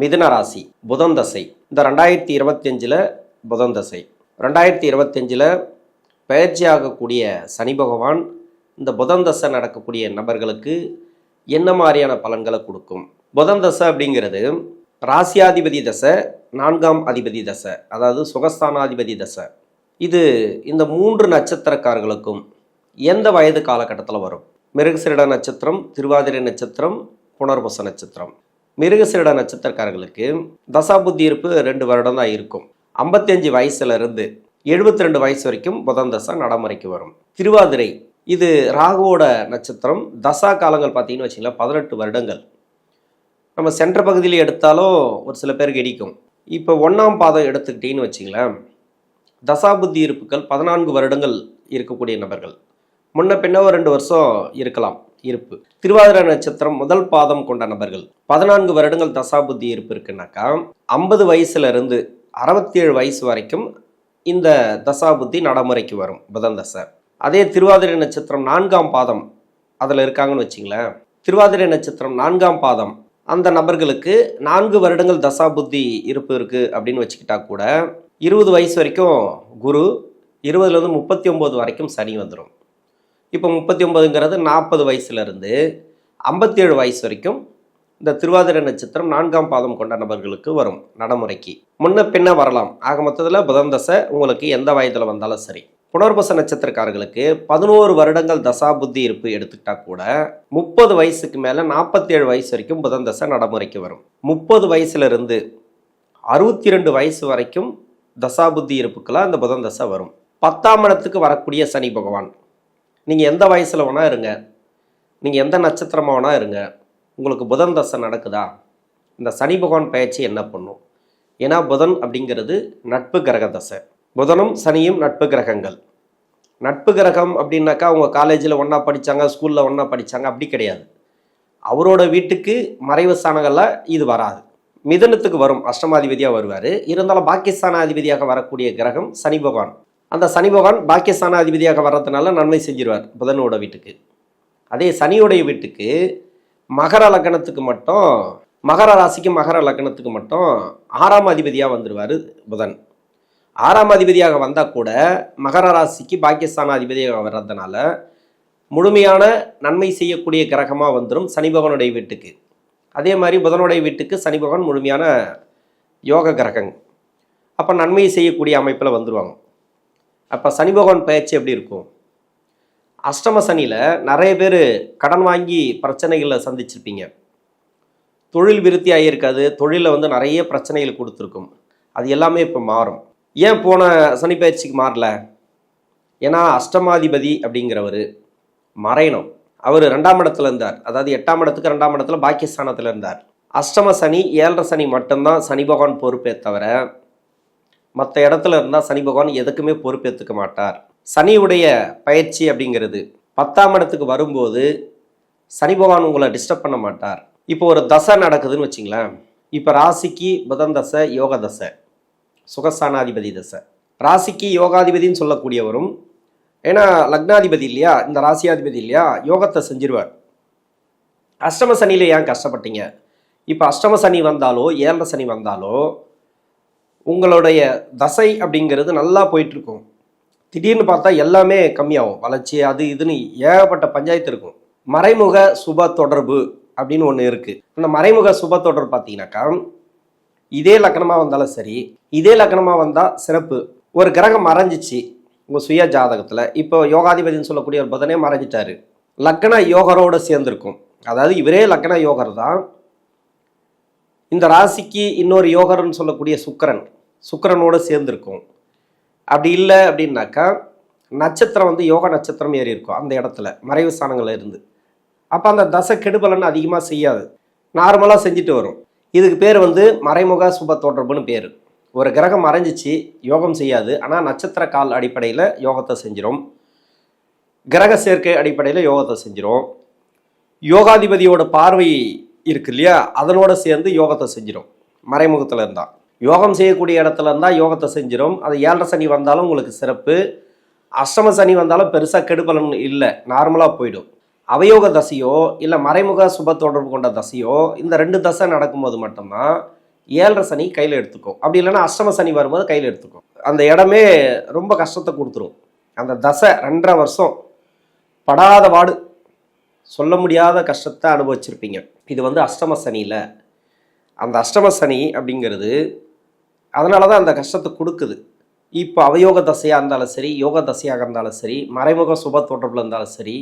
மிதுன ராசி புதன் தசை. இந்த ரெண்டாயிரத்தி இருபத்தஞ்சில் புதன் தசை. ரெண்டாயிரத்தி இருபத்தஞ்சில் பயிற்சியாகக்கூடிய சனி பகவான் இந்த புதன் தசை நடக்கக்கூடிய நபர்களுக்கு என்ன மாதிரியான பலன்களை கொடுக்கும்? புதன் தசை அப்படிங்கிறது ராசியாதிபதி தசை நான்காம் அதிபதி தசை அதாவது சுகஸ்தானாதிபதி தசை. இது இந்த மூன்று நட்சத்திரக்காரர்களுக்கும் எந்த வயது காலகட்டத்தில் வரும்? மிருகசிரிட நட்சத்திரம் திருவாதிரை நட்சத்திரம் புனர்பூச நட்சத்திரம். மிருகசீட நட்சத்திரக்காரர்களுக்கு தசாபுத்தி இருப்பு ரெண்டு வருடம் தான் இருக்கும். ஐம்பத்தஞ்சு வயசுலேருந்து எழுபத்தி ரெண்டு வயசு வரைக்கும் புதன் தசை நடைமுறைக்கு வரும். திருவாதிரை இது ராகுவோட நட்சத்திரம். தசா காலங்கள் பார்த்தீங்கன்னு வச்சிங்களா பதினெட்டு வருடங்கள். நம்ம சென்ற பகுதியில் எடுத்தாலும் ஒரு சில பேருக்கு இடிக்கும். இப்போ ஒன்றாம் பாதம் எடுத்துக்கிட்டீங்கன்னு வச்சிங்களேன் தசாபுத்தி இருப்புகள் பதினான்கு வருடங்கள் இருக்கக்கூடிய நபர்கள். முன்ன பின்ன ஒரு ரெண்டு வருஷம் இருக்கலாம். இருப்பு. திருவாதிரை நட்சத்திரம் முதல் பாதம் கொண்ட நபர்கள். பதினான்கு வருடங்கள் தசாபுத்தி இருப்பு இருக்குனாக்கா ஐம்பது வயசுல இருந்து அறுபத்தி ஏழு வயசு வரைக்கும் இந்த தசாபுத்தி நடைமுறைக்கு வரும் புதன் தசை. அதே திருவாதிரை நட்சத்திரம் நான்காம் பாதம் அதில் இருக்காங்கன்னு வச்சிங்களேன். திருவாதிரை நட்சத்திரம் நான்காம் பாதம் அந்த நபர்களுக்கு நான்கு வருடங்கள் தசாபுத்தி இருப்பு இருக்குது அப்படின்னு வச்சுக்கிட்டா கூட இருபது வயசு வரைக்கும் குரு இருபதுலேருந்து முப்பத்தி ஒம்பது வரைக்கும் சனி வந்துடும் இப்போ முப்பத்தி ஒம்பதுங்கிறது நாற்பது வயசுலேருந்து ஐம்பத்தேழு வயசு வரைக்கும் இந்த திருவாதிரை நட்சத்திரம் நான்காம் பாதம் கொண்ட நபர்களுக்கு வரும் நடைமுறைக்கு. முன்ன பின்ன வரலாம். ஆக மொத்தத்தில் புதன் தசை உங்களுக்கு எந்த வயதில் வந்தாலும் சரி. புனர்பச நட்சத்திரக்காரர்களுக்கு பதினோரு வருடங்கள் தசா புத்தி இருப்பு எடுத்துக்கிட்டா கூட முப்பது வயசுக்கு மேலே நாற்பத்தேழு வயசு வரைக்கும் புதன் தசை நடைமுறைக்கு வரும். முப்பது வயசுலேருந்து அறுபத்தி ரெண்டு வயசு வரைக்கும் தசா புத்தி இருப்புக்கெல்லாம் இந்த புதன் தசை வரும். பத்தாம் இடத்துக்கு வரக்கூடிய சனி பகவான். நீங்கள் எந்த வயசில் வேணால் இருங்க. நீங்கள் எந்த நட்சத்திரமாக வேணால் இருங்க. உங்களுக்கு புதன் தசை நடக்குதா? இந்த சனி பகவான் பயிற்சி என்ன பண்ணும்? ஏன்னா புதன் அப்படிங்கிறது நட்பு கிரக தசை. புதனும் சனியும் நட்பு கிரகங்கள். நட்பு கிரகம் அப்படின்னாக்கா அவங்க காலேஜில் ஒன்றா படித்தாங்க ஸ்கூலில் ஒன்றா படித்தாங்க அப்படி கிடையாது. அவரோட வீட்டுக்கு மறைவு ஸ்தானங்களில் இது வராது. மிதனத்துக்கு வரும் அஷ்டமாதிபதியாக வருவார். இருந்தாலும் பாகிஸ்தானாதிபதியாக வரக்கூடிய கிரகம் சனி பகவான். அந்த சனி பகவான் பாகிஸ்தானாதிபதியாக வர்றதுனால நன்மை செஞ்சிருவார் புதனோட வீட்டுக்கு. அதே சனியோடைய வீட்டுக்கு மகர லக்னத்துக்கு மட்டும் மகர ராசிக்கு மகர லக்னத்துக்கு மட்டும் ஆறாம் அதிபதியாக வந்துடுவார் புதன். ஆறாம் அதிபதியாக வந்தால் கூட மகர ராசிக்கு பாகிஸ்தான் அதிபதியாக வர்றதுனால முழுமையான நன்மை செய்யக்கூடிய கிரகமாக வந்துடும் சனி பகவானுடைய வீட்டுக்கு. அதே மாதிரி புதனுடைய வீட்டுக்கு சனி பகவான் முழுமையான யோக கிரகங்க அப்போ நன்மை செய்யக்கூடிய அமைப்பில் வந்துடுவாங்க அப்போ சனி பகவான் பயிற்சி எப்படி இருக்கும்? அஷ்டம சனியில் நிறைய பேர் கடன் வாங்கி பிரச்சனைகளை சந்திச்சிருப்பீங்க. தொழில் விருத்தி ஆகியிருக்காது தொழிலில் வந்து நிறைய பிரச்சனைகள் கொடுத்துருக்கும். அது எல்லாமே இப்போ மாறும். ஏன் போன சனி பயிற்சிக்கு மாறல? ஏன்னா அஷ்டமாதிபதி அப்படிங்கிறவர் மறையணும். அவர் ரெண்டாம் இடத்துல இருந்தார். அதாவது எட்டாம் இடத்துக்கு ரெண்டாம் இடத்துல பாக்கியஸ்தானத்தில் இருந்தார். அஷ்டம சனி ஏழரை சனி மட்டும்தான் சனி பகவான் பொறுப்பே தவிர மற்ற இடத்துல இருந்தால் சனி பகவான் எதுக்குமே பொறுப்பேற்றுக்க மாட்டார். சனியுடைய பயிற்சி அப்படிங்கிறது பத்தாம் இடத்துக்கு வரும்போது சனி பகவான் உங்களை டிஸ்டர்ப் பண்ண மாட்டார். இப்போ ஒரு தசை நடக்குதுன்னு வச்சிங்களேன். இப்போ ராசிக்கு புதன் தசை யோக தசை சுகஸ்தானாதிபதி தசை. ராசிக்கு யோகாதிபதின்னு சொல்லக்கூடியவரும் ஏன்னா லக்னாதிபதி இல்லையா இந்த ராசியாதிபதி இல்லையா யோகத்தை செஞ்சிருவார். அஷ்டம சனியில் ஏன் கஷ்டப்பட்டீங்க? இப்போ அஷ்டம சனி வந்தாலோ ஏழரை சனி வந்தாலோ உங்களுடைய தசை அப்படிங்கிறது நல்லா போயிட்டுருக்கும். திடீர்னு பார்த்தா எல்லாமே கம்மியாகும். வளர்ச்சி அது இதுன்னு ஏகப்பட்ட பஞ்சாயத்து இருக்கும். மறைமுக சுப தொடர்பு அப்படின்னு ஒன்று இருக்குது அந்த மறைமுக சுப தொடர்பு பார்த்தீங்கன்னாக்கா இதே லக்கணமாக வந்தாலும் சரி இதே லக்கணமாக வந்தால் சிறப்பு. ஒரு கிரகம் மறைஞ்சிச்சு உங்கள் சுய ஜாதகத்தில். இப்போ யோகாதிபதினு சொல்லக்கூடிய ஒரு புதனே மறைஞ்சிட்டாரு. லக்கண யோகரோடு சேர்ந்துருக்கும். அதாவது இவரே லக்கண யோகர் தான். இந்த ராசிக்கு இன்னொரு யோகர்னு சொல்லக்கூடிய சுக்கரன். சுக்கிரனோட சேர்ந்துருக்கும். அப்படி இல்லை அப்படின்னாக்கா நட்சத்திரம் வந்து யோக நட்சத்திரம் ஏறி இருக்கும் அந்த இடத்துல மறைவு ஸ்தானங்கள்ல இருந்து. அப்போ அந்த தசை கெடுபலன்னு அதிகமாக செய்யாது. நார்மலாக செஞ்சுட்டு வரும். இதுக்கு பேர் வந்து மறைமுக சுப தொடர்புன்னு பேர். ஒரு கிரகம் மறைஞ்சிச்சு யோகம் செய்யாது. ஆனால் நட்சத்திர கால் அடிப்படையில் யோகத்தை செஞ்சிடும் கிரக சேர்க்கை அடிப்படையில் யோகத்தை செஞ்சிடும் யோகாதிபதியோட பார்வை இருக்கு இல்லையா? அதனோட சேர்ந்து யோகத்தை செஞ்சிடும் மறைமுகத்தில் இருந்தால் யோகம் செய்யக்கூடிய இடத்துல இருந்தால் யோகத்தை செஞ்சிடும் அது ஏழரை சனி வந்தாலும் உங்களுக்கு சிறப்பு. அஷ்டம சனி வந்தாலும் பெருசாக கெடுபலன் இல்லை. நார்மலாக போயிடும். அவயோக தசையோ இல்லை மறைமுக சுப தொடர்பு கொண்ட தசையோ இந்த ரெண்டு தசை நடக்கும்போது மட்டும்தான் ஏழரை சனி கையில் எடுத்துக்கும். அப்படி இல்லைன்னா அஷ்டம சனி வரும்போது கையில் எடுத்துக்கும். அந்த இடமே ரொம்ப கஷ்டத்தை கொடுத்துரும். அந்த தசை ரெண்டரை வருஷம் படாத பாடு. சொல்ல முடியாத கஷ்டத்தை அனுபவிச்சிருப்பீங்க. இது வந்து அஷ்டம சனியில். அந்த அஷ்டம சனி அப்படிங்கிறது அதனால தான் அந்த கஷ்டத்தை கொடுக்குது. இப்போ அவயோக தசையாக இருந்தாலும் சரி யோக தசையாக இருந்தாலும் சரி மறைமுக சுப தொடர்பில் இருந்தாலும் சரி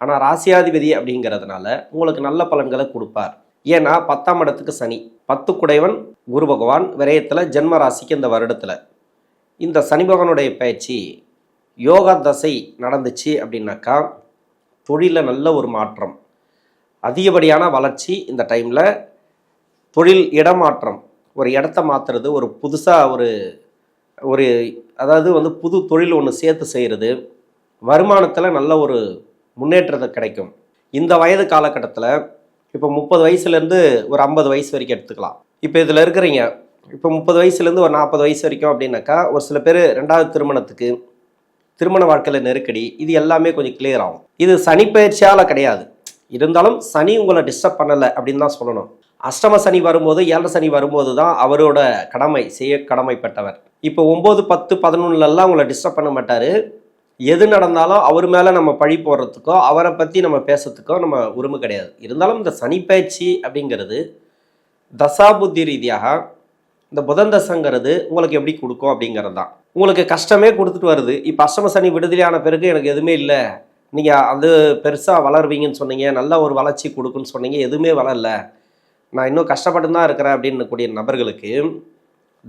ஆனால் ராசியாதிபதி அப்படிங்கிறதுனால உங்களுக்கு நல்ல பலன்களை கொடுப்பார். ஏன்னா பத்தாம் இடத்துக்கு சனி பத்து குடைவன் குரு பகவான் விரயத்தில் ஜென்ம ராசிக்கு இந்த வருடத்தில். இந்த சனி பகவானுடைய பயிற்சி யோகா தசை நடந்துச்சு அப்படின்னாக்கா தொழிலில் நல்ல ஒரு மாற்றம். அதிகப்படியான வளர்ச்சி இந்த டைமில் தொழில் இடமாற்றம். ஒரு இடத்த மாற்றுறது ஒரு புதுசாக ஒரு ஒரு அதாவது வந்து புது தொழில் ஒன்று சேர்த்து செய்கிறது வருமானத்தில் நல்ல ஒரு முன்னேற்றத்தை கிடைக்கும். இந்த வயது காலகட்டத்தில் இப்போ முப்பது வயசுலேருந்து ஒரு ஐம்பது வயசு வரைக்கும் எடுத்துக்கலாம். இப்போ இதில் இருக்கிறீங்க இப்போ முப்பது வயசுலேருந்து ஒரு நாற்பது வயசு வரைக்கும் அப்படின்னாக்கா ஒரு சில பேர் ரெண்டாவது திருமணத்துக்கு திருமண வாழ்க்கையில் நெருக்கடி இது எல்லாமே கொஞ்சம் கிளியர் ஆகும். இது சனி பயிற்சியால் கிடையாது. இருந்தாலும் சனி உங்களை டிஸ்டர்ப் பண்ணலை அப்படின்னு தான் சொல்லணும். அஷ்டம சனி வரும்போது ஏழரை சனி வரும்போது தான் அவரோட கடமை செய்ய கடமைப்பட்டவர். இப்போ ஒம்பது பத்து பதினொன்றுலலாம் அவங்கள டிஸ்டர்ப் பண்ண மாட்டார். எது நடந்தாலும் அவர் மேலே நம்ம பழி போடுறதுக்கோ அவரை பற்றி நம்ம பேசுறதுக்கோ நம்ம உரிமை கிடையாது. இருந்தாலும் இந்த சனி பயிற்சி அப்படிங்கிறது தசாபுத்தி ரீதியாக இந்த புதன் தசங்கிறது உங்களுக்கு எப்படி கொடுக்கும் அப்படிங்கிறது தான். உங்களுக்கு கஷ்டமே கொடுத்துட்டு வருது. இப்போ அஷ்டம சனி விடுதலையான பிறகு எனக்கு எதுவுமே இல்லை. நீங்கள் அது பெருசாக வளருவீங்கன்னு சொன்னீங்க. நல்ல ஒரு வளர்ச்சி கொடுக்குன்னு சொன்னீங்க. எதுவுமே வளரல. நான் இன்னும் கஷ்டப்பட்டு தான் இருக்கிறேன் அப்படின்னு கூடிய நபர்களுக்கு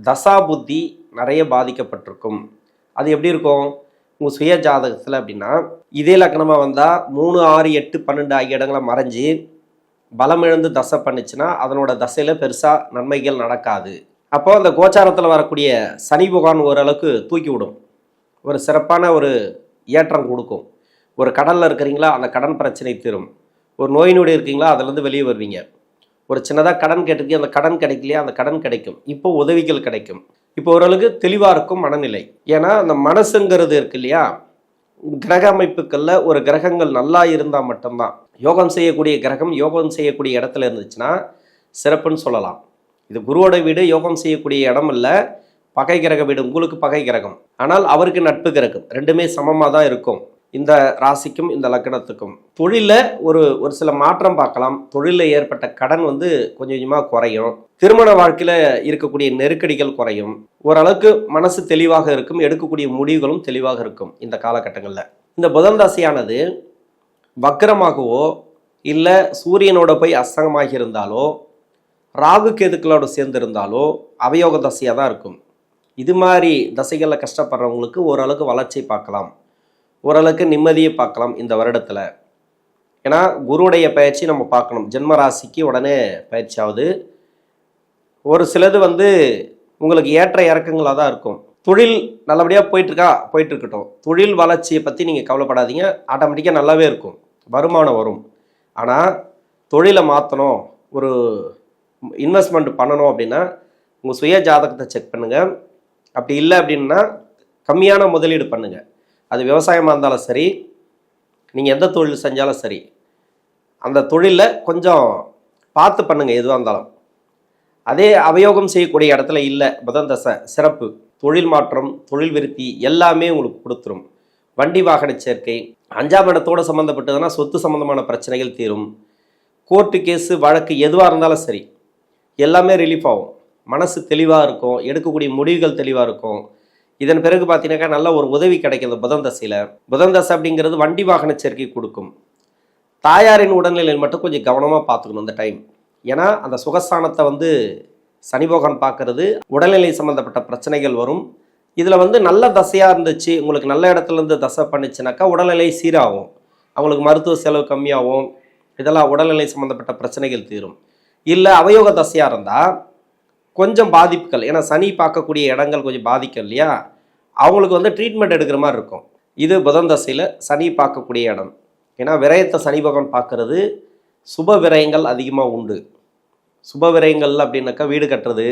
தசா புத்தி நிறைய பாதிக்கப்பட்டிருக்கும். அது எப்படி இருக்கும்? உங்கள் சுய ஜாதகத்தில் அப்படின்னா இதே லக்னமாக வந்தால் மூணு ஆறு எட்டு பன்னெண்டு ஆகிய இடங்களை மறைஞ்சு பலம் இழந்து தசை பண்ணுச்சுன்னா அதனோட தசையில் பெருசாக நன்மைகள் நடக்காது. அப்போ அந்த கோச்சாரத்தில் வரக்கூடிய சனி புகான் ஓரளவுக்கு தூக்கி விடும். ஒரு சிறப்பான ஒரு ஏற்றம் கொடுக்கும். ஒரு கடனில் இருக்கிறீங்களா அந்த கடன் பிரச்சனை தீரும். ஒரு நோய் நொடி இருக்கீங்களா அதுலேருந்து வெளியே வருவீங்க. ஒரு சின்னதாக கடன் கேட்டிருக்கீங்க அந்த கடன் கிடைக்கலையா? அந்த கடன் கிடைக்கும். இப்போ உதவிகள் கிடைக்கும். இப்போ ஓரளவுக்கு தெளிவாக இருக்கும் மனநிலை. ஏன்னா அந்த மனசுங்கிறது இருக்கு இல்லையா? கிரக அமைப்புகளில் ஒரு கிரகங்கள் நல்லா இருந்தால் மட்டும்தான். யோகம் செய்யக்கூடிய கிரகம் யோகம் செய்யக்கூடிய இடத்துல இருந்துச்சுன்னா சிறப்புன்னு சொல்லலாம். இது குருவோட வீடு யோகம் செய்யக்கூடிய இடம் இல்லை. பகை கிரக வீடு உங்களுக்கு பகை கிரகம். ஆனால் அவருக்கு நட்பு கிரகம். ரெண்டுமே சமமாக தான் இருக்கும். இந்த ராசிக்கும் இந்த லக்னத்துக்கும். தொழிலில் ஒரு ஒரு சில மாற்றம் பார்க்கலாம். தொழிலில் ஏற்பட்ட கடன் வந்து கொஞ்சம் கொஞ்சமாக குறையும். திருமண வாழ்க்கையில் இருக்கக்கூடிய நெருக்கடிகள் குறையும். ஓரளவுக்கு மனசு தெளிவாக இருக்கும். எடுக்கக்கூடிய முடிவுகளும் தெளிவாக இருக்கும் இந்த காலகட்டங்களில். இந்த புதன் ராசியானது வக்கரமாகவோ இல்லை சூரியனோட போய் அசங்கமாக இருந்தாலோ ராகு கேதுக்களோட சேர்ந்து இருந்தாலோ அவயோக தசையாக தான் இருக்கும். இது மாதிரி தசைகளில் கஷ்டப்படுறவங்களுக்கு ஓரளவுக்கு வளர்ச்சி பார்க்கலாம். ஓரளவுக்கு நிம்மதியை பார்க்கலாம் இந்த வருடத்தில். ஏன்னா குருவுடைய பயிற்சி நம்ம பார்க்கணும். ஜென்ம ராசிக்கு உடனே பயிற்சி ஆகுது. ஒரு சிலது வந்து உங்களுக்கு ஏற்ற இறக்கங்களாக தான் இருக்கும். தொழில் நல்லபடியாக போயிட்டுருக்கா? போயிட்டு இருக்கட்டும் தொழில் வளர்ச்சியை பற்றி நீங்கள் கவலைப்படாதீங்க. ஆட்டோமேட்டிக்காக நல்லாவே இருக்கும். வருமானம் வரும். ஆனால் தொழிலை மாற்றணும் ஒரு இன்வெஸ்ட்மெண்ட் பண்ணணும் அப்படின்னா உங்கள் சுய ஜாதகத்தை செக் பண்ணுங்கள் அப்படி இல்லை அப்படின்னா கம்மியான முதலீடு பண்ணுங்கள் அது விவசாயமாக இருந்தாலும் சரி நீங்கள் எந்த தொழில் செஞ்சாலும் சரி அந்த தொழிலில் கொஞ்சம் பார்த்து பண்ணுங்கள் எதுவாக இருந்தாலும். அதே அவயோகம் செய்யக்கூடிய இடத்துல இல்லை புதன் தசை சிறப்பு. தொழில் மாற்றம் தொழில் விருத்தி எல்லாமே உங்களுக்கு கொடுத்துரும். வண்டி வாகன சேர்க்கை அஞ்சாம் இடத்தோடு சம்மந்தப்பட்டதுன்னா சொத்து சம்மந்தமான பிரச்சனைகள் தீரும். கோர்ட்டு கேஸு வழக்கு எதுவாக இருந்தாலும் சரி எல்லாமே ரிலீஃப் ஆகும். மனசு தெளிவாக இருக்கும் எடுக்கக்கூடிய முடிவுகள் தெளிவாக இருக்கும். இதன் பிறகு பார்த்தீங்கன்னாக்கா நல்ல ஒரு உதவி கிடைக்கிது புதன் தசையில். புதன் தசை அப்படிங்கிறது வண்டி வாகன சேர்க்கை கொடுக்கும். தாயாரின் உடல்நிலையில் மட்டும் கொஞ்சம் கவனமாக பார்த்துக்கணும் இந்த டைம் ஏன்னா அந்த சுகஸ்தானத்தை வந்து சனிபோகன் பார்க்கறது உடல்நிலை சம்மந்தப்பட்ட பிரச்சனைகள் வரும். இதில் வந்து நல்ல தசையாக இருந்துச்சு உங்களுக்கு நல்ல இடத்துல இருந்து தசை பண்ணிச்சுனாக்கா உடல்நிலை சீராகும். அவங்களுக்கு மருத்துவ செலவு கம்மியாகும். இதெல்லாம் உடல்நிலை சம்மந்தப்பட்ட பிரச்சனைகள் தீரும். இல்லை அவயோக தசையாக இருந்தால் கொஞ்சம் பாதிப்புகள். ஏன்னா சனி பார்க்கக்கூடிய இடங்கள் கொஞ்சம் பாதிக்கும் இல்லையா? அவங்களுக்கு வந்து ட்ரீட்மெண்ட் எடுக்கிற மாதிரி இருக்கும். இது புதன் தசையில் சனி பார்க்கக்கூடிய இடம். ஏன்னா விரயத்தை சனி பகவான் பார்க்கறது சுப விரயங்கள் அதிகமாக உண்டு. சுப விரயங்கள் அப்படின்னாக்கா வீடு கட்டுறது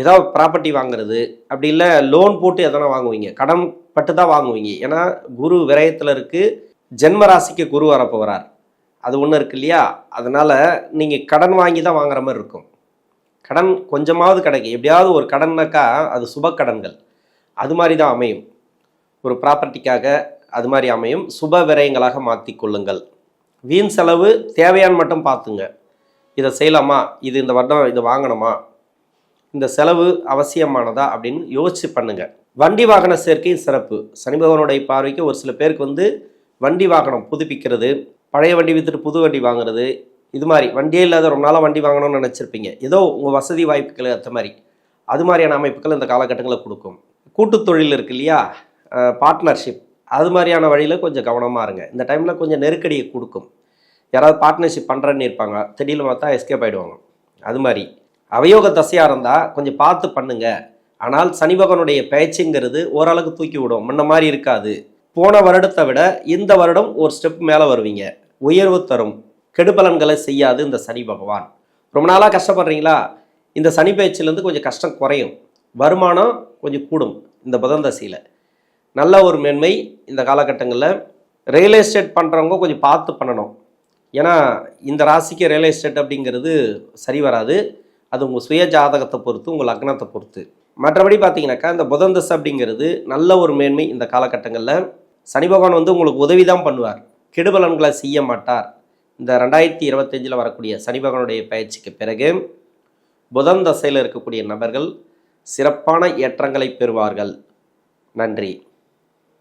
ஏதாவது ப்ராப்பர்ட்டி வாங்குறது அப்படி இல்லை லோன் போட்டு எதனா வாங்குவீங்க. கடன் பட்டு தான் வாங்குவீங்க. ஏன்னா குரு விரயத்தில் இருக்குது ஜென்ம ராசிக்கு குரு வரப்போகிறார் அது ஒன்று இருக்கு இல்லையா? அதனால் நீங்கள் கடன் வாங்கி தான் வாங்குற மாதிரி இருக்கும். கடன் கொஞ்சமாவது கிடைக்கும். எப்படியாவது ஒரு கடன்னாக்கா அது சுப கடன்கள். அது மாதிரி தான் அமையும். ஒரு ப்ராப்பர்ட்டிக்காக அது மாதிரி அமையும். சுப விரயங்களாக மாற்றி கொள்ளுங்கள். வீண் செலவு தேவையான்னு மட்டும் பார்த்துங்க. இதை செய்யலாமா? இது இந்த வருடம் இது வாங்கணுமா? இந்த செலவு அவசியமானதா அப்படின்னு யோசிச்சு பண்ணுங்கள் வண்டி வாகன சேர்க்கை சிறப்பு. சனி பகவானுடைய பார்வைக்கு ஒரு சில பேருக்கு வந்து வண்டி வாகனம் புதுப்பிக்கிறது பழைய வண்டி விற்றுட்டு புது வண்டி வாங்குறது இது மாதிரி வண்டியே இல்லாத ரொம்ப நாளாக வண்டி வாங்கணும்னு நினச்சிருப்பீங்க. ஏதோ உங்கள் வசதி வாய்ப்புகள் ஏற்ற மாதிரி அது மாதிரியான அமைப்புகள் இந்த காலகட்டங்களில் கொடுக்கும். கூட்டு தொழில் இருக்கு இல்லையா? பார்ட்னர்ஷிப் அது மாதிரியான வழியில் கொஞ்சம் கவனமாக இருங்க. இந்த டைமில் கொஞ்சம் நெருக்கடியை கொடுக்கும். யாராவது பார்ட்னர்ஷிப் பண்ணுறேன்னு இருப்பாங்க. திடீர்னு பார்த்தா எஸ்கேப் ஆகிடுவாங்க அது மாதிரி அவயோக தசையாக இருந்தால் கொஞ்சம் பார்த்து பண்ணுங்க. ஆனால் சனிபகனுடைய பேச்சுங்கிறது ஓரளவுக்கு தூக்கி விடும். முன்ன மாதிரி இருக்காது. போன வருடத்தை விட இந்த வருடம் ஒரு ஸ்டெப் மேலே வருவீங்க. உயர்வு தரும். கெடுபலன்களை செய்யாது இந்த சனி பகவான். ரொம்ப நாளாக கஷ்டப்படுறீங்களா? இந்த சனி பயிற்சியிலேருந்து கொஞ்சம் கஷ்டம் குறையும். வருமானம் கொஞ்சம் கூடும் இந்த புதன் தசையில். நல்ல ஒரு மேன்மை இந்த காலகட்டங்களில். ரியல் எஸ்டேட் பண்ணுறவங்க கொஞ்சம் பார்த்து பண்ணணும். ஏன்னா இந்த ராசிக்கு ரியல் எஸ்டேட் அப்படிங்கிறது சரி வராது. அது உங்கள் சுய ஜாதகத்தை பொறுத்து உங்கள் லக்னத்தை பொறுத்து. மற்றபடி பார்த்தீங்கன்னாக்கா இந்த புதன் தசை அப்படிங்கிறது நல்ல ஒரு மேன்மை இந்த காலகட்டங்களில். சனி பகவான் வந்து உங்களுக்கு உதவி தான் பண்ணுவார். கெடுபலன்களை செய்ய மாட்டார். இந்த ரெண்டாயிரத்தி இருபத்தஞ்சில் வரக்கூடிய சனி பகவானுடைய பயிற்சிக்கு பிறகு புதன் தசையில் இருக்கக்கூடிய நபர்கள் சிறப்பான ஏற்றங்களை பெறுவார்கள். நன்றி.